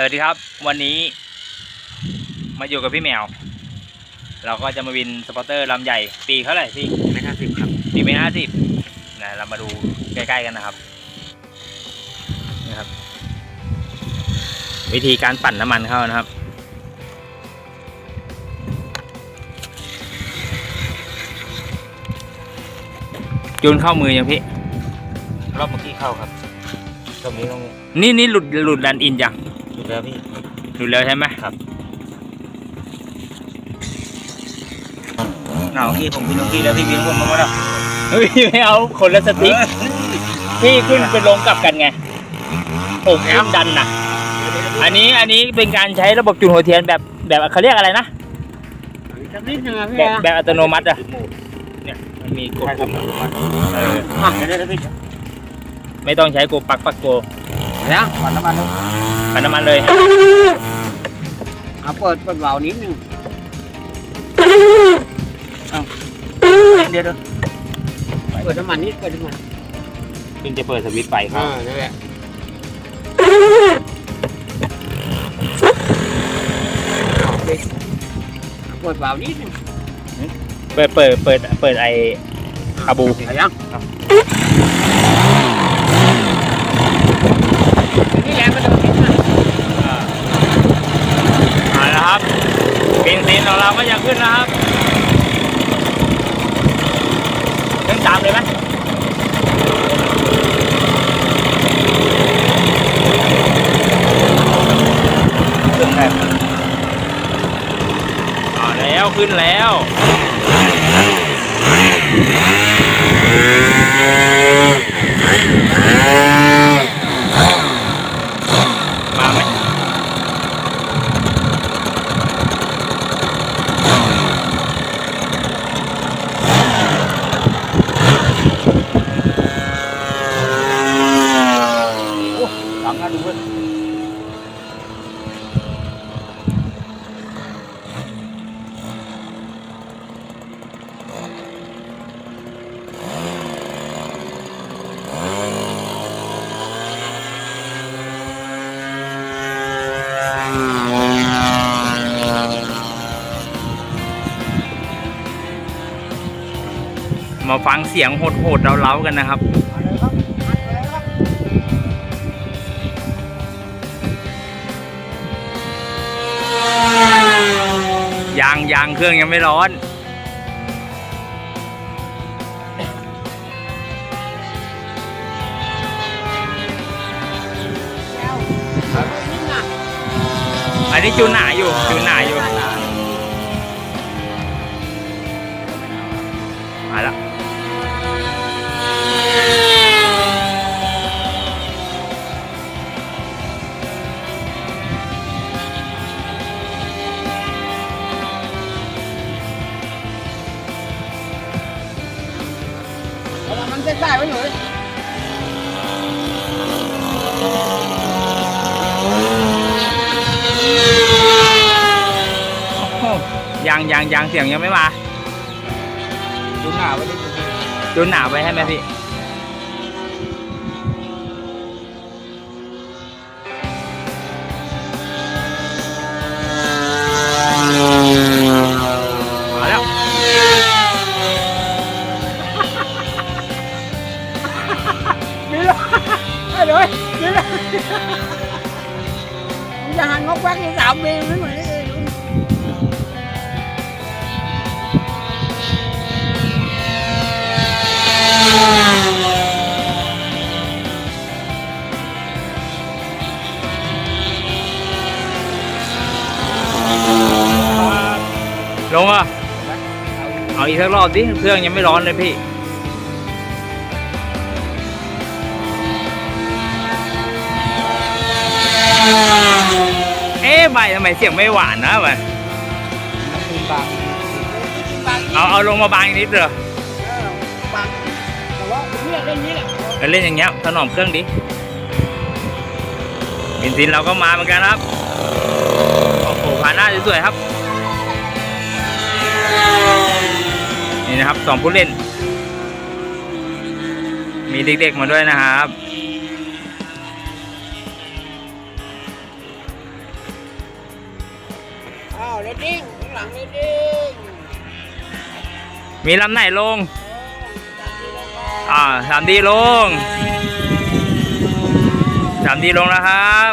สวัสดีครับ วันนี้มาอยู่กับพี่แมว เราก็จะมาวินสปอร์เตอร์ลำใหญ่ปีเท่าไหร่พี่ไม่ห้าสิบครับปีไม่ห้าสิบนะเรามาดูใกล้ๆกันนะครับนี่ครับ วิธีการปั่นน้ำมันเข้านะครับจูนเข้ามือยังพี่รอบเมื่อกี้เข้าครับตรงนี้ต้องนี่นี่หลุดหลุดดันอินยัง ดูแล้วพี่หลุดแล้วใช่ไหมครับ เอาพี่ผมพี่น้องพี่แล้วพี่พี่ผมมาแล้วเฮ้ยไม่เอาคนละสติ๊กพี่ขึ้นเป็นลงกลับกันไงผมขึ้นดันนะอันนี้อันนี้เป็นการใช้ระบบจูนหัวเทียนแบบแบบเขาเรียกอะไรนะสักนิดนึงอะพี่แบบแบบอัตโนมัติอะเนี่ยมันมีกดใช่ครัปุ่บมเอออะเดี๋ยวเดี๋ยวพี่ไม่ต้องใช้โกปักปักโกแล้วปั่นน้ำมัน เลยปั่นน้ำมันเลยเอาเปิดเปิดเบานิดนึงเดี๋ยวเดี๋ยวเปิดน้ำมันนิดเปิดน้ำมันเพิ่งจะเปิดสวิตช์ไฟคอ่ารับนั่นแหละเปิดเบานิดนึงเปิดเปิดเปิดเปิดไอคาบูเอายังนี่แหละมันจะมาติดนะ มาแล้วครับเบนซินของเราก็จะขึ้นแล้วครับขึ้ นตามเลยไหมขึ้นแบบมาแล้วขึ้นแล้ว มาไหม ห ลังนะดูเว้ยมาฟังเสียงโหดๆเล้าๆกันนะครับ ยางยางเครื่องยังไม่ร้อน อันนี้จูนหนาอยู่จูนหนาอยู่ เอามันเส้นได้ไว้หน่อยโอ้ยางยางยางเสียงยังไม่มาดูหน้าไว้ดิจูนหนาไปให้ไหมพี่ ลงอะ เอาอีกสักรอบดิ เครื่องยังไม่ร้อนเลยพี่ เอ๊ะใบทำไมเสียงไม่หวานนะมันคืนบางเอาเอาลงมาบางอีกนิดเถอะปังแต่ว่าผมเนี่ยเล่นนี้แหละแล้วเล่นอย่างเงี้ยถนอมเครื่องดิบินซินเราก็มาเหมือนกันครับ โอ้โหผ่านหน้าสวยๆครับ ครับสองผู้เล่น มีเด็กๆมาด้วยนะครับ อ้าวรถดิ้งข้างหลังรถดิ้งมีลำไหนลง อ่าสามดีลงสามดีลงนะครับ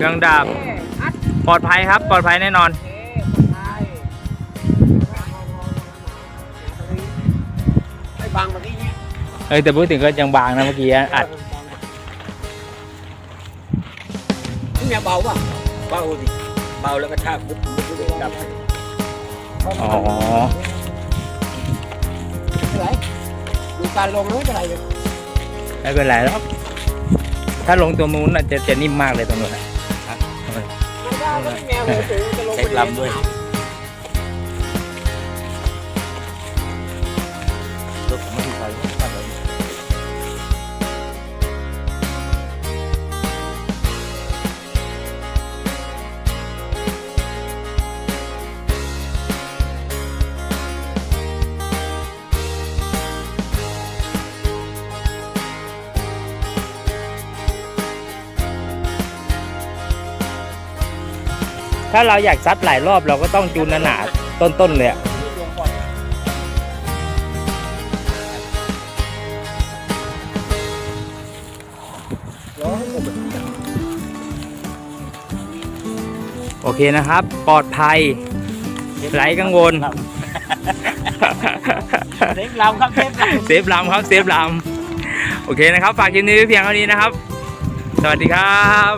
เครื่องดับเอ๊ะอัดปลอดภัยครับ ปลอดภัยแน่นอนเอ๊ะปลอดภัยไม่บังเมื่อกี้เนี่ยเอ้ยแต่พูดถึงก็ยังบางนะเมื่อกี้อัดนี่แมวเบาป่ะเบาดิเบาแล้วก็ชากปุ๊บปุ๊บปุ๊บดับอ๋ออะไรดูการลงแล้วไม่เป็นไรเลยไม่เป็นไรแล้วครับถ้าลงตรงนู้นน่ะจะจะนิ่มมากเลยตรงนู้นน่ะ เลยสูงจะลงเซ็ไปตลำด้วย ถ้าเราอยากซัดหลายรอบเราก็ต้องจูนหนาๆต้นๆเลยอะร้องผมโอเคนะครับ ปลอดภัยไร้กังวล เซ็ตลำครับเซ็ตลำเซฟลำครับ เซฟลำโอเคนะครับ ฝากคลิปนี้ไว้เพียงเท่านี้นะครับ สวัสดีครับ